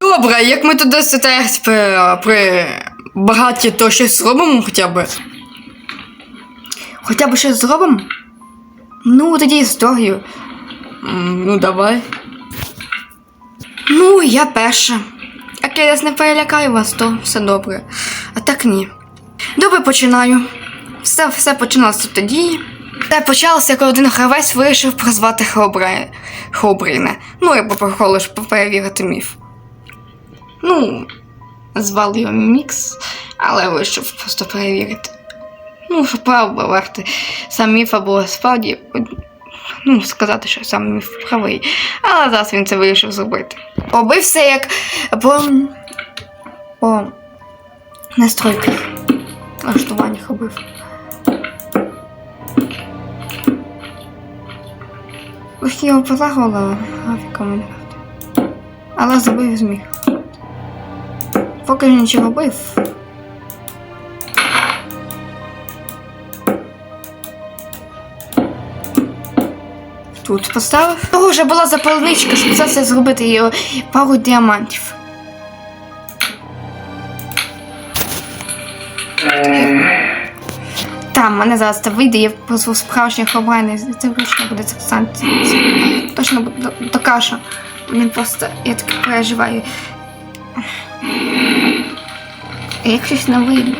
Добре, як ми туди сете при, при багаті, то щось зробимо хоча б. Хоча б щось зробимо? Ну, тоді історію. Ну, давай. Ну, я перша. Як я не перелякаю вас, то все добре. А так ні. Добре починаю. Все, все починалося тоді. Все почалося, коли один гравець вирішив призвати Хеобре... Хеобрина. Ну, я попрохала, щоб перевірити міф. Ну, звали його Мікс, але вирішив просто перевірити. Ну, що правда варти сам міф або справді ну, сказати, що сам міф правий. Але зараз він це вирішив зробити. Побився як по, по настройках. Налаштуваннях робив. Ось його полагала графіка Майнкрафта. Але забив зміг. Поки він нічого робив. Тут поставив. Того вже була запальничка, щоб це все зробити і пару діамантів. Там мене зараз це вийде, я справжніх обрайних, це точно буде це Точно буде до каша. Він просто, я так переживаю. Як щось не вийде.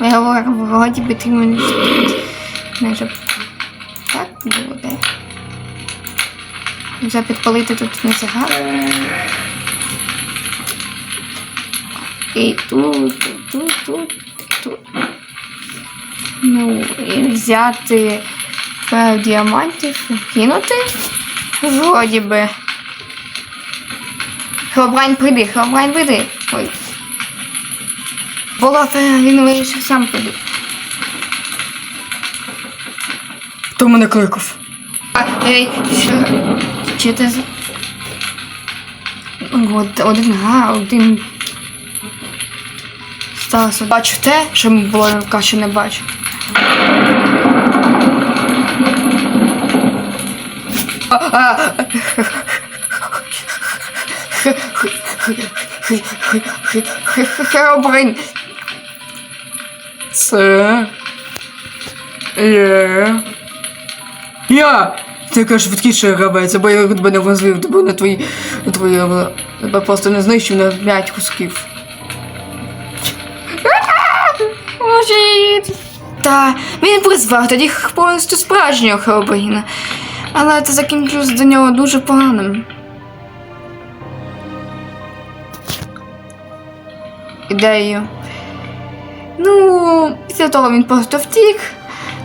Я говорю, вроді би ти мене не щоб так буде. Вже підпалити тут не загад. І тут, тут, тут, тут. Ну, і взяти пару діамантів, кинути. Вроді би. Хлобрайн прийди, Хлобрайн прийди. Ой. Було він вирішив сам прийти. Хто мене кликав? А, ей, що? Чи ти з... От, один га, один. Сталося. Бачу те, що було каші не бачу. Херобрин. Це. Є. Я! Ти яка швидкіше гравець, бо я тебе не возлив, тебе на твої. твої. тебе просто не знищив на 5 кусків. Та він призвав тоді повністю справжнього Херобрина. Але це закінчилось до нього дуже поганим. Ідею. Ну, після того він просто втік.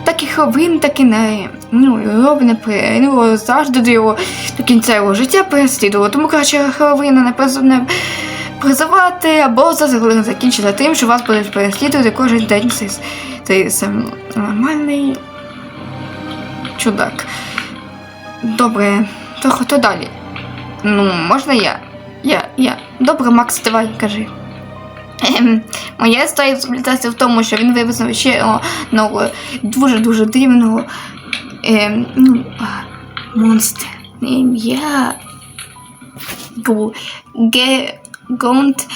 Так і Хробин, так і не. Ну, і Робин при ну, завжди до його до кінця його життя переслідувало. Тому краще Хробина не, приз- не призивати або закінчити тим, що вас будуть переслідувати кожен день цей, нормальний чудак. Добре, то хто далі? Ну, можна я? Я, я. Добре, Макс, давай, кажи. Ем, Моя історія заплітається в тому, що він виписав ще одного дуже-дуже дивного ем, ну, монстра ім'я Гу- Гонт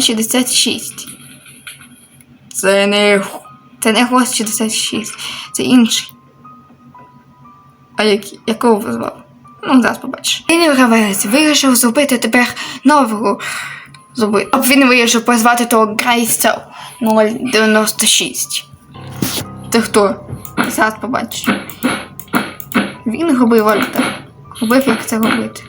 066. Це не це не Гост 66, це інший. А як, якого ви звали? Ну, зараз побачиш. Він гравець вирішив зробити тепер нового зробити. Щоб він вирішив позвати того Грейстя 096. Це хто? Зараз побачиш. Він робив альта. Робив, як це робити.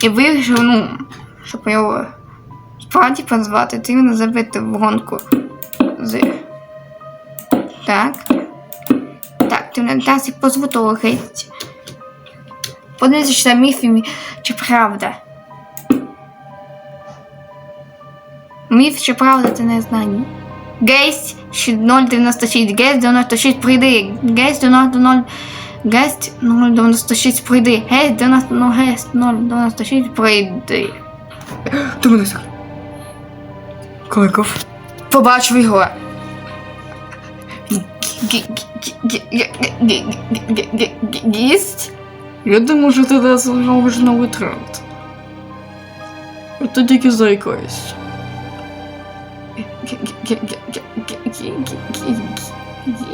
І вирішив, ну, щоб його справді позвати, ти він забити в гонку з. Так. Так, ти не дасть геть. Подивіться, міф чи правда. Міф чи правда, це не знаю. Гейс 096, Гейс 96, прийди. Гейс 0 Гесть 096 прийди. Гесть 90, гесть 096 прийди. Дивись. Кликав. Побачив його. Есть? Я думаю, що ти нас зробиш новий тренд. Це тільки заїкаюсь.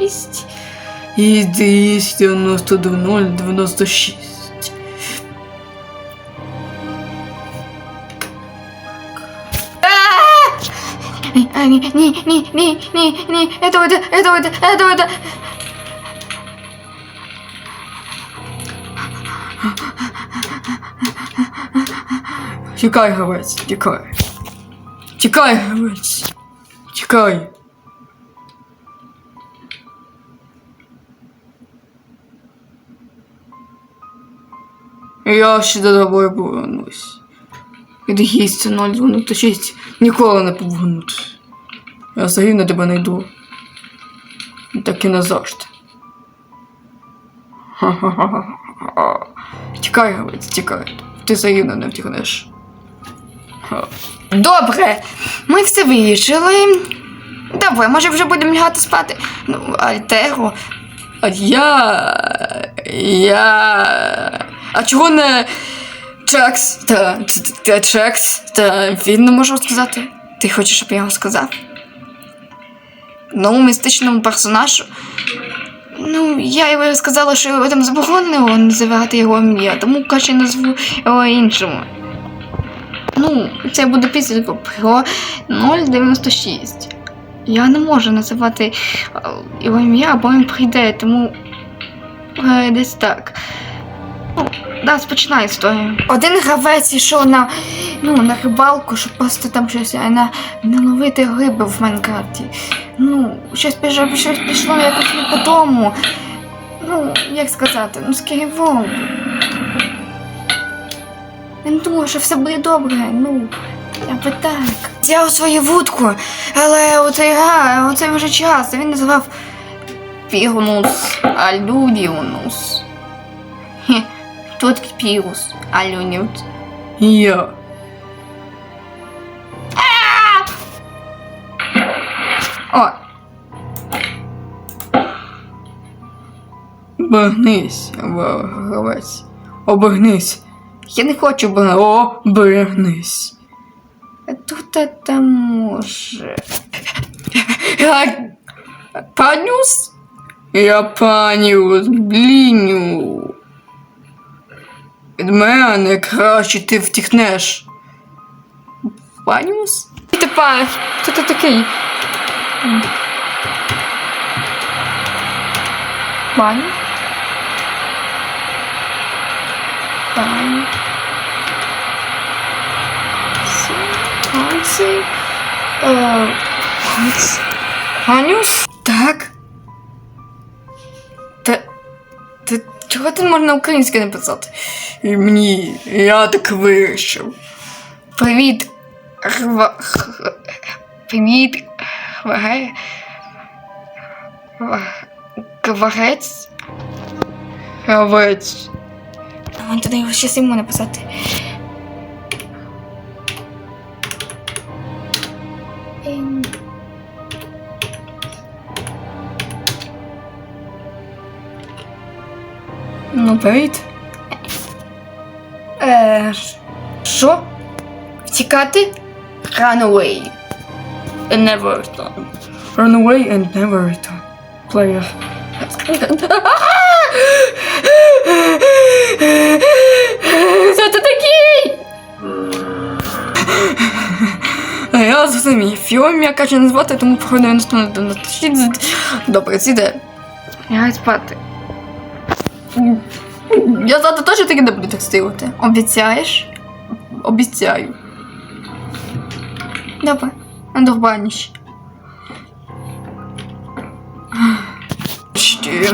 Есть? Есть 90 096. Ні, ні, ні, ні, ні, ні, это вот, это вот, это вот. Тікай, гравець, тікай. Тікай, гравець. Тікай. Я ще до тобою повернусь. Від гістя 096 ніколи не повернусь. Я на тебе не йду. Так і назавжди. Ха-ха-ха-ха. Тікай, гравець, тікай. Ти взагалі не втікнеш. Добре, ми все вирішили. Добре, може вже будемо лягати спати. Ну, Альтеро. А я. Я. А чого не Чекс та, та, Чекс та він не може сказати? Ти хочеш, щоб я його сказав? Ну, містичному персонажу. Ну, я його сказала, що його там заборонено називати його ім'я, тому краще назву його іншому. Ну, це буде підсвітку про 096. Я не можу називати е, його ім'я, бо він прийде, тому е, десь так. Ну, да, спочинай історію. Один гравець йшов на, ну, на рибалку, щоб просто там щось на, наловити риби в Майнкрафті. Ну, щось пішло, щось пішло якось не по тому. Ну, як сказати, ну, з Він думав, що все буде добре, ну, аби так. Взяв свою вудку, але оцей га, оцей вже час, він називав Пігнус Алюдіунус. Хе, хто такий Пігус Алюдіунус? Я. О, Обернись, ва- гравець. Обернись. я не хочу б. Обернись. Тут это може. Я... Панюс? Я паніус, бліню. Від мене краще ти втікнеш. Паніус? І тепер, хто ти такий? Пані? Пані. Панці. Е, Панці. Чого ти можна українське написати? І мені, я так вирішив. Привіт. Хва... Привіт. Хваге. Гварець. Гравець. А туди його ще йому написати. Ну, привіт. Е, що? Втікати? Run away. And never return. Run away and never return. Player. Хто ти такий? Я зрозумів. Його ім'я каже назвати, тому походу він стане до нас. Добре, сіде. Лягай спати. Я завтра теж таки не буду так стояти. Обіцяєш? Обіцяю. Давай, На дурбаніш. Ще.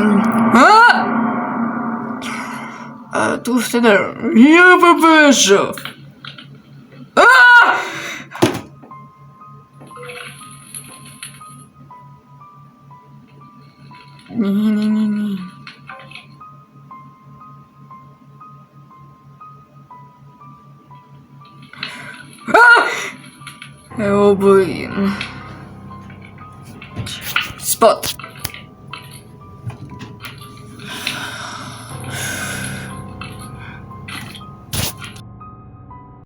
А? А тут сиде. Я побежав. Oh boy. Spot.